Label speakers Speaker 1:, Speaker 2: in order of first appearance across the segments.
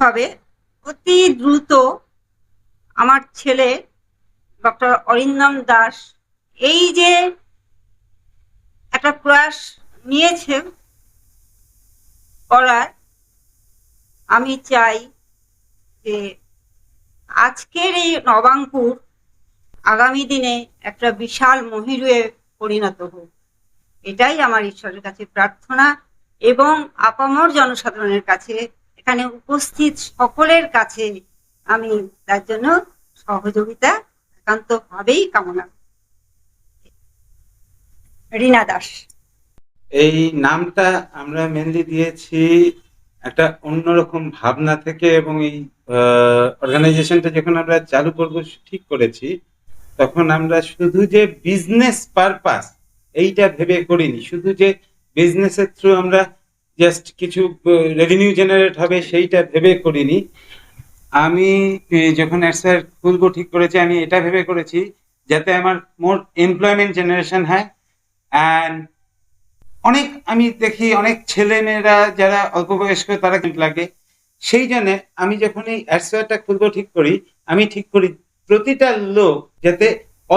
Speaker 1: ভাবে অতি দ্রুত আমার ছেলে ডক্টর অরিন্দম দাস এই যে একটা প্রয়াস নিয়েছে করার, আমি চাই যে আজকের এই নবাঙ্কুর আগামী দিনে একটা বিশাল মহিরুয়ে পরিণত হোক। এটাই আমার ঈশ্বরের কাছে প্রার্থনা এবং আপামর জনসাধারণের কাছে এখানে উপস্থিত সকলের কাছে আমি তার জন্য সহযোগিতা একান্ত একান্তভাবেই কামনা। রীনা দাস
Speaker 2: এই নামটা আমরা মেনলি দিয়েছি একটা অন্যরকম ভাবনা থেকে এবং এই অর্গানাইজেশনটা যখন আমরা চালু করব ঠিক করেছি, তখন আমরা শুধু যে বিজনেস পারপাস এইটা ভেবে করিনি, শুধু যে বিজনেসের থ্রু আমরা জাস্ট কিছু রেভিনিউ জেনারেট হবে সেইটা ভেবে করিনি। আমি যখন অ্যাডসার খুলবো ঠিক করেছি, আমি এটা ভেবে করেছি যাতে আমার মোর এমপ্লয়মেন্ট জেনারেশন হয়। অ্যান্ড অনেক, আমি দেখি অনেক ছেলেমেয়েরা যারা অল্প বয়স্ক তারা কিন্তু লাগে। সেই জন্য আমি যখন এই অ্যাডসোয়ারটা খুলবো ঠিক করি, আমি ঠিক করি প্রতিটা লোক যাতে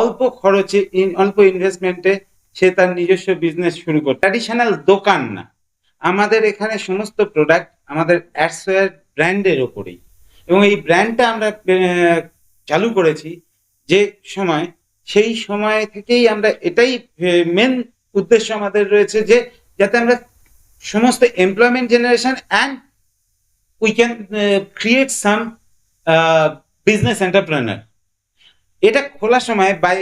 Speaker 2: অল্প খরচে অল্প ইনভেস্টমেন্টে সে তার নিজস্ব বিজনেস শুরু করে ট্র্যাডিশনাল দোকান না। আমাদের এখানে সমস্ত প্রোডাক্ট আমাদের অ্যাডসোয়ার ব্র্যান্ডের ওপরেই। এবং এই ব্র্যান্ডটা আমরা চালু করেছি যে সময়, সেই সময় থেকেই আমরা এটাই মেন উদ্দেশ্য আমাদের রয়েছে যে যাতে আমরা সমস্ত employment generation and we can create some business entrepreneur এটা খোলার সময় বাই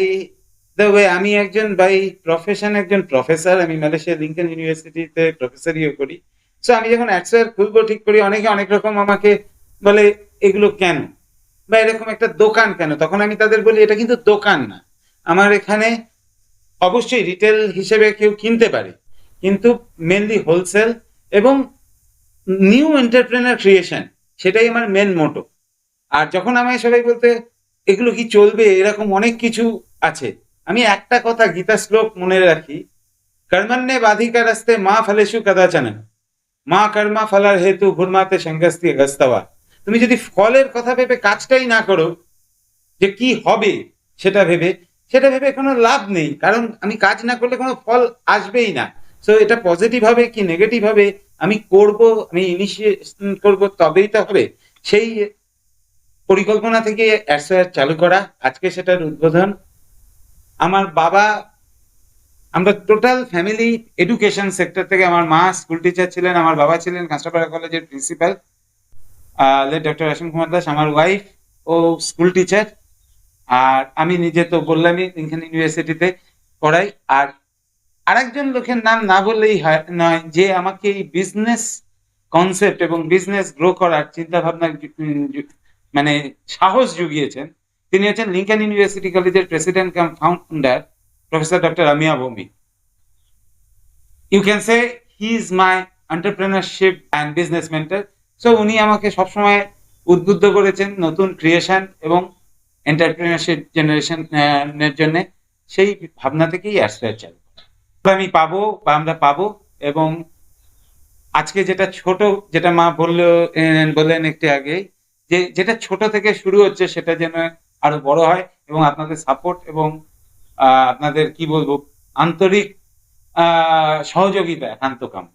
Speaker 2: ওয়ে আমি একজন বাই প্রফেশন একজন প্রফেসর আমি মালয়েশিয়া লিঙ্কন ইউনিভার্সিটিতে প্রফেসরিও করি। সো আমি যখন অ্যাডসার খুলবো ঠিক করি, অনেকে অনেক রকম আমাকে বলে, এগুলো কেন? বা এরকম একটা দোকান কেন? তখন আমি তাদের বলি, এটা কিন্তু দোকান না। আমার এখানে অবশ্যই রিটেল হিসেবে কেউ কিনতে পারে। কিন্তু মেনলি হোলসেল এবং নিউ এন্টারপ্রেনার ক্রিয়েশন সেটাই আমার মেন মোটো আর যখন আমায় সবাই বলতে, এগুলো কি চলবে? এরকম অনেক কিছু আছে। আমি একটা কথা গীতা শ্লোক মনে রাখি, কর্মণ্যে বাধিকা রাস্তে মা ফলেশু কদাচন। মা কর্মা ফলার হেতু ঘুরমাতে সংগস্তি গস্তবা তুমি যদি ফলের কথা ভেবে কাজটাই না করো, যে কি হবে সেটা ভেবে সেটা ভেবে কোনো লাভ নেই, কারণ আমি কাজ না করলে কোনো ফল আসবেই না। সো এটা পজিটিভ হবে কি নেগেটিভ হবে, আমি করব, আমি ইনিশিয়েশন করব, তবেই তো হবে। সেই পরিকল্পনা থেকে অ্যাডসোয়ার চালু করা, আজকে সেটার উদ্বোধন। আমার বাবা, আমরা টোটাল ফ্যামিলি এডুকেশন সেক্টর থেকে আমার মা স্কুল টিচার ছিলেন, আমার বাবা ছিলেন কাঁচরাপাড়া কলেজের প্রিন্সিপাল ডক্টর রাশন কুমার দাস, আমার ওয়াইফ ও স্কুল টিচার আর আমি নিজে তো বললামই লিঙ্কন ইউনিভার্সিটিতে পড়াই, আর আরেকজন লোকের নাম না বললেই হয়, নয়, যে আমাকে এই বিজনেস কনসেপ্ট এবং বিজনেস গ্রো করার চিন্তা ভাবনা মানে সাহস জুগিয়েছেন তিনি হচ্ছেন লিঙ্কন ইউনিভার্সিটি কলেজের president cum founder professor doctor Amiya Bhoumi you can say he is my entrepreneurship and business mentor so উনি আমাকে সবসময় উদ্বুদ্ধ করেছেন নতুন ক্রিয়েশন এবং এন্টারপ্রেনারশিপ জেনারেশন এর জন্য। সেই ভাবনা থেকেই অ্যাসপেয়ার চালু। আমি পাবো বা আমরা পাবো এবং আজকে যেটা ছোট, যেটা মা বলল বললেন একটু আগে, যে যেটা ছোট থেকে শুরু হচ্ছে সেটা যেন আরও বড় হয় এবং আপনাদের সাপোর্ট এবং আপনাদের কি বলব, আন্তরিক সহযোগিতা, একান্ত কাম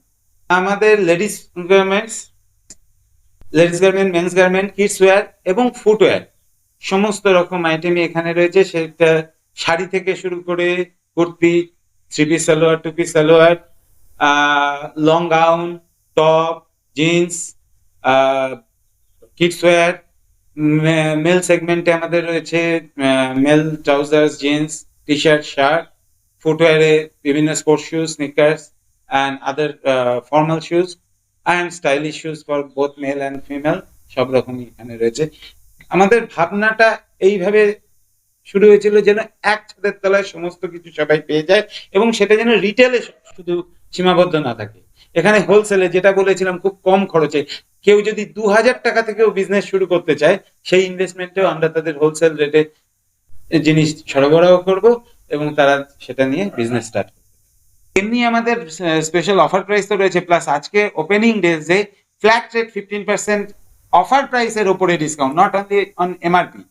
Speaker 2: আমাদের ladies garments ladies garment men's garment kids wear এবং ফুটওয়্যার সমস্ত রকম আইটেমই এখানে রয়েছে। সেটা শাড়ি থেকে শুরু করে kurti three piece salwar two piece salwar long gown top jeans kids wear male সেগমেন্টে আমাদের রয়েছে male trousers jeans T shirt shirt ফুটওয়্যারে বিভিন্ন sports shoes sneakers and other formal shoes and stylish shoes for both male and female সব রকমই এখানে রয়েছে। আমাদের ভাবনাটা এইভাবে শুরু হয়েছিল যেন এক ছাদের তলায় সমস্ত কিছু সবাই পেয়ে যায় এবং সেটা যেন রিটেলে শুধু সীমাবদ্ধ না থাকে। এখানে হোলসেলে যেটা বলেছিলাম খুব কম খরচে। কেউ যদি দু হাজার টাকা থেকেও বিজনেস শুরু করতে চায়, সেই ইনভেস্টমেন্টেও আমরা তাদের হোলসেল রেটে জিনিস সরবরাহ করব এবং তারা সেটা নিয়ে বিজনেস স্টার্ট এমনি আমাদের স্পেশাল অফার প্রাইস তো রয়েছে প্লাস আজকে opening ডেজে flat rate fifteen percent offer প্রাইসের ওপরে discount not only on MRP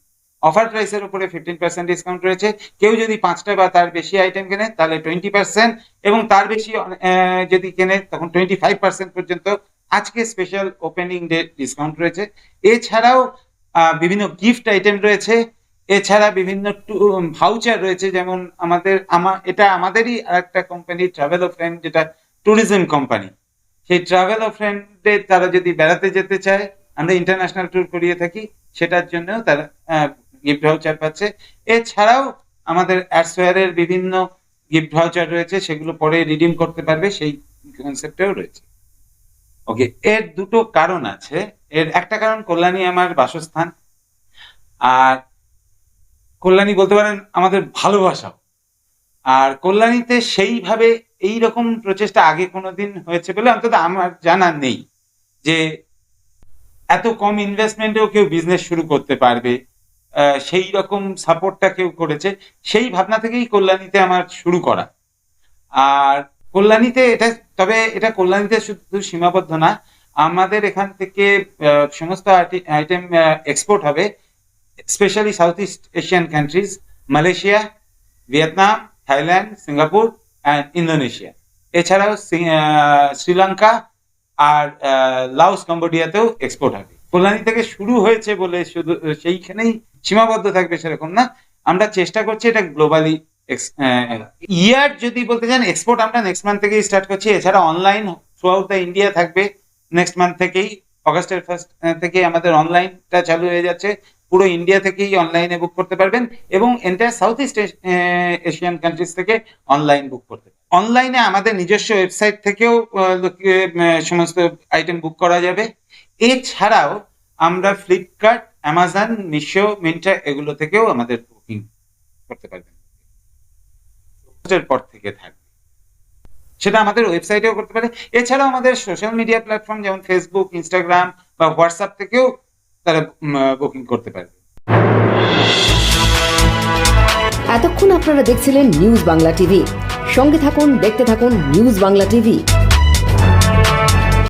Speaker 2: offer প্রাইসের উপরে ফিফটিন পার্সেন্ট ডিসকাউন্ট রয়েছে। কেউ যদি পাঁচটা বা তার বেশি আইটেম কেনে, তাহলে টোয়েন্টি পার্সেন্ট এবং তার বেশি যদি কেনে, তখন টোয়েন্টি ফাইভ পার্সেন্ট পর্যন্ত আজকে স্পেশাল ওপেনিং ডে ডিসকাউন্ট রয়েছে। এছাড়াও বিভিন্ন গিফট আইটেম রয়েছে। এছাড়া বিভিন্ন ভাউচার রয়েছে। যেমন আমাদের আমার এটা আমাদেরই একটা কোম্পানি ট্রাভেল ও ফ্রেন্ড যেটা ট্যুরিজম কোম্পানি সেই ট্রাভেল ও ফ্রেন্ডে তারা যদি বেড়াতে যেতে চায়, আমরা ইন্টারন্যাশনাল ট্যুর করিয়ে থাকি। সেটার জন্যও তারা গিফট ভাউচার পাচ্ছে। এছাড়াও আমাদের অ্যাডসওয়ারের বিভিন্ন গিফট ভাউচার রয়েছে, সেগুলো পরে রিডিম করতে পারবে, সেই কনসেপ্টেও রয়েছে। ওকে এর দুটো কারণ আছে। এর একটা কারণ, কল্যাণী আমার বাসস্থান। আর কল্যাণী বলতে পারেন আমাদের ভালোবাসাও আর কল্যাণীতে সেইভাবে এই রকম প্রচেষ্টা আগে কোনোদিন হয়েছে বলে অন্তত আমার জানা নেই। যে এত কম ইনভেস্টমেন্টেও কেউ বিজনেস শুরু করতে পারবে। সেই রকম সাপোর্টটা কেউ করেছে, সেই ভাবনা থেকেই কল্যাণীতে আমার শুরু করা। আর কল্যাণীতে এটা, তবে এটা কল্যাণীতে শুধু সীমাবদ্ধ না, আমাদের এখান থেকে সমস্ত আইটেম এক্সপোর্ট হবে specially south east Asian countries Malaysia Vietnam Thailand Singapore and Indonesia এছাড়াও শ্রীলঙ্কা আর লাওস কম্বোডিয়াতেও এক্সপোর্ট হবে। কল্যাণী থেকে শুরু হয়েছে বলে শুধু সেইখানেই সীমাবদ্ধ থাকবে সেরকম না। আমরা চেষ্টা করছি এটা গ্লোবালি ইয়ার যদি বলতে চান এক্সপোর্ট আমরা নেক্সট মান্থ থেকেই স্টার্ট করছি। এছাড়া online throughout the India থাকবে নেক্সট মান্থ থেকেই। অগাস্টের ফার্স্ট থেকে আমাদের অনলাইনটা চালু হয়ে যাচ্ছে। পুরো ইন্ডিয়া থেকেই অনলাইনে বুক করতে পারবেন এবং entire south east Asian countries থেকে অনলাইন বুক করতে অনলাইনে আমাদের নিজস্ব ওয়েবসাইট থেকেও সমস্ত আইটেম বুক করা যাবে। এছাড়াও আমরা ফ্লিপকার্ট অ্যামাজন মিশো মিন্ট্রা এগুলো থেকেও আমাদের বুকিং করতে পারবেন। পর থেকে থাকবে। সেটা আমাদের ওয়েবসাইটেও করতে পারে। এছাড়াও আমাদের সোশ্যাল মিডিয়া প্ল্যাটফর্ম যেমন ফেসবুক ইনস্টাগ্রাম বা হোয়াটসঅ্যাপ থেকেও তারা বুকিং করতে পারবে
Speaker 3: এতক্ষণ আপনারা দেখছিলেন নিউজ বাংলা টিভি সঙ্গে থাকুন, দেখতে থাকুন নিউজ বাংলা টিভি